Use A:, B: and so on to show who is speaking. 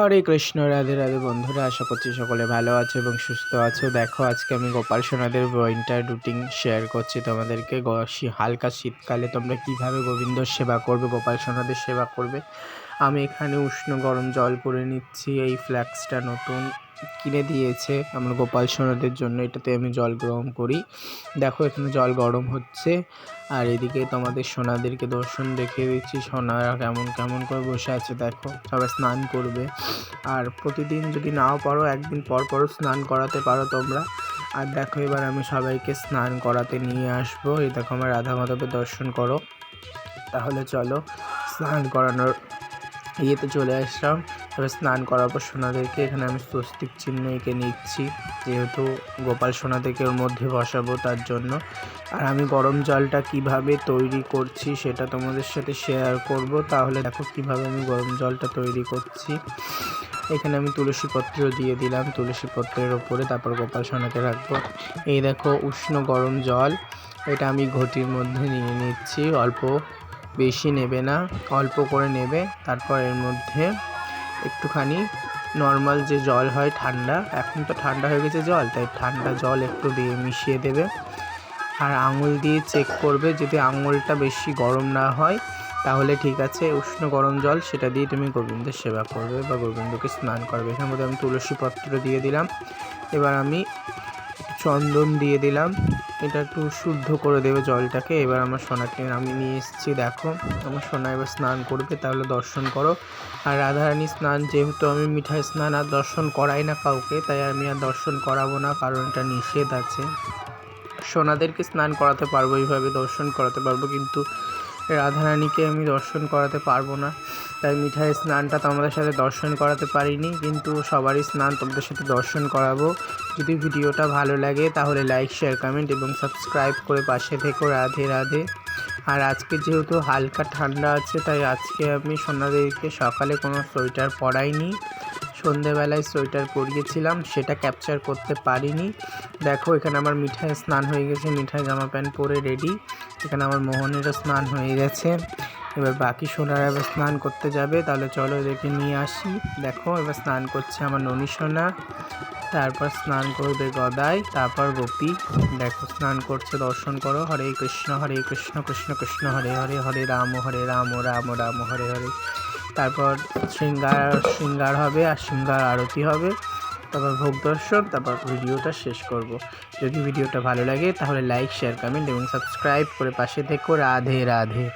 A: হরে কৃষ্ণ রাধে রাধে বন্ধুরা আশা করছি সকলে ভালো আছো এবং সুস্থ আছো দেখো আজকে আমি গোপাল সোনাদের উইন্টার রুটিন শেয়ার করছি তোমাদেরকে হালকা শীতকালে তোমরা কিভাবে গোবিন্দর সেবা করবে গোপাল সোনাদের সেবা করবে আমি এখানে উষ্ণ গরম জল করে নিচ্ছি এই ফ্ল্যাক্সটা নতুন কিনে দিয়েছে আমার গোপাল সোনাদের জন্য এটাতে আমি জল গরম করি দেখো এখানে জল গরম হচ্ছে আর এদিকে তোমাদের সোনাদেরকে দর্শন দেখে দিচ্ছি সোনারা কেমন কেমন করে বসে আছে দেখো সবাই স্নান করবে আর প্রতিদিন যদি নাও পারো একদিন পর পর স্নান করাতে পারো তোমরা আর দেখো এবার আমি সবাইকে স্নান করাতে নিয়ে আসবো এই দেখো আমার রাধা মাধবের দর্শন করো তাহলে চলো স্নান করানোর ইয়েতে চলে আসলাম তবে স্নান করার পর সোনাদেরকে এখানে আমি স্বস্তিক চিহ্ন এঁকে নিচ্ছি যেহেতু গোপাল সোনাদেরকে ওর মধ্যে বসাবো তার জন্য আর আমি গরম জলটা কিভাবে তৈরি করছি সেটা তোমাদের সাথে শেয়ার করব তাহলে দেখো কিভাবে আমি গরম জলটা তৈরি করছি এখানে আমি তুলসী পত্র দিয়ে দিলাম তুলসী পত্রের ওপরে তারপর গোপাল সোনাকে রাখবো এই দেখো উষ্ণ গরম জল এটা আমি ঘটির মধ্যে নিয়ে নিচ্ছি অল্প বেশি নেবে না অল্প করে নেবে তারপর এর মধ্যে একটুখানি নর্মাল যে জল হয় ঠান্ডা এখন তো ঠান্ডা হয়ে গেছে জল তাই ঠান্ডা জল একটু দিয়ে মিশিয়ে দেবে আর আঙুল দিয়ে চেক করবে যদি আঙুলটা বেশি গরম না হয় তাহলে ঠিক আছে উষ্ণ গরম জল সেটা দিয়ে তুমি গোবিন্দের সেবা করবে বা গোবিন্দকে স্নান করবে এখানে মধ্যে আমি তুলসী পত্র দিয়ে দিলাম এবার আমি চন্দন দিয়ে দিলাম এটা একটু শুদ্ধ করে দেবে জলটাকে এবার আমার সোনাকে আমি নিয়ে এসেছি দেখো আমার সোনা এবার স্নান করবে তাহলে দর্শন করো আর রাধারানী স্নান যেহেতু আমি মিঠাই স্নান আর দর্শন করাই না কাউকে তাই আমি আর দর্শন করাবো না কারণ এটা নিষেধ আছে সোনাদেরকে স্নান করাতে পারবো এইভাবে দর্শন করাতে পারবো কিন্তু রাধারানীকে আমি দর্শন করাতে পারবো না তাই মিঠাই স্নানটা তোমাদের সাথে দর্শন করাতে পারিনি কিন্তু সবারই স্নান তোমাদের সাথে দর্শন করাবো যদি ভিডিওটা ভালো লাগে তাহলে লাইক শেয়ার কমেন্ট এবং সাবস্ক্রাইব করে পাশে থেকো রাধে রাধে আর আজকে যেহেতু হালকা ঠান্ডা আছে তাই আজকে আমি সোনাদেরকে সকালে কোনো সোয়েটার পরাইনি সন্ধেবেলায় সোয়েটার পরিয়েছিলাম সেটা ক্যাপচার করতে পারিনি দেখো এখানে আমার মিঠাই স্নান হয়ে গেছে মিঠাই জামা প্যান্ট পরে রেডি এখানে আমার মোহনেরও স্নান হয়ে গেছে এবার বাকি সোনারা এবার স্নান করতে যাবে তাহলে চলো এদেরকে নিয়ে আসি দেখো এবার স্নান করছে আমার ননী সোনা তারপর স্নান করবে গদায় তারপর গোপী দেখো স্নান করছে দর্শন করো হরে কৃষ্ণ হরে কৃষ্ণ কৃষ্ণ কৃষ্ণ হরে হরে হরে রাম হরে রাম রাম রাম হরে হরে তারপর শৃঙ্গার শৃঙ্গার হবে আর শৃঙ্গার আরতি হবে তারপর ভোগ দর্শন তারপর ভিডিওটা শেষ করব যদি ভিডিওটা ভালো লাগে তাহলে লাইক শেয়ার কমেন্ট এবং সাবস্ক্রাইব করে পাশে থেকো রাধে রাধে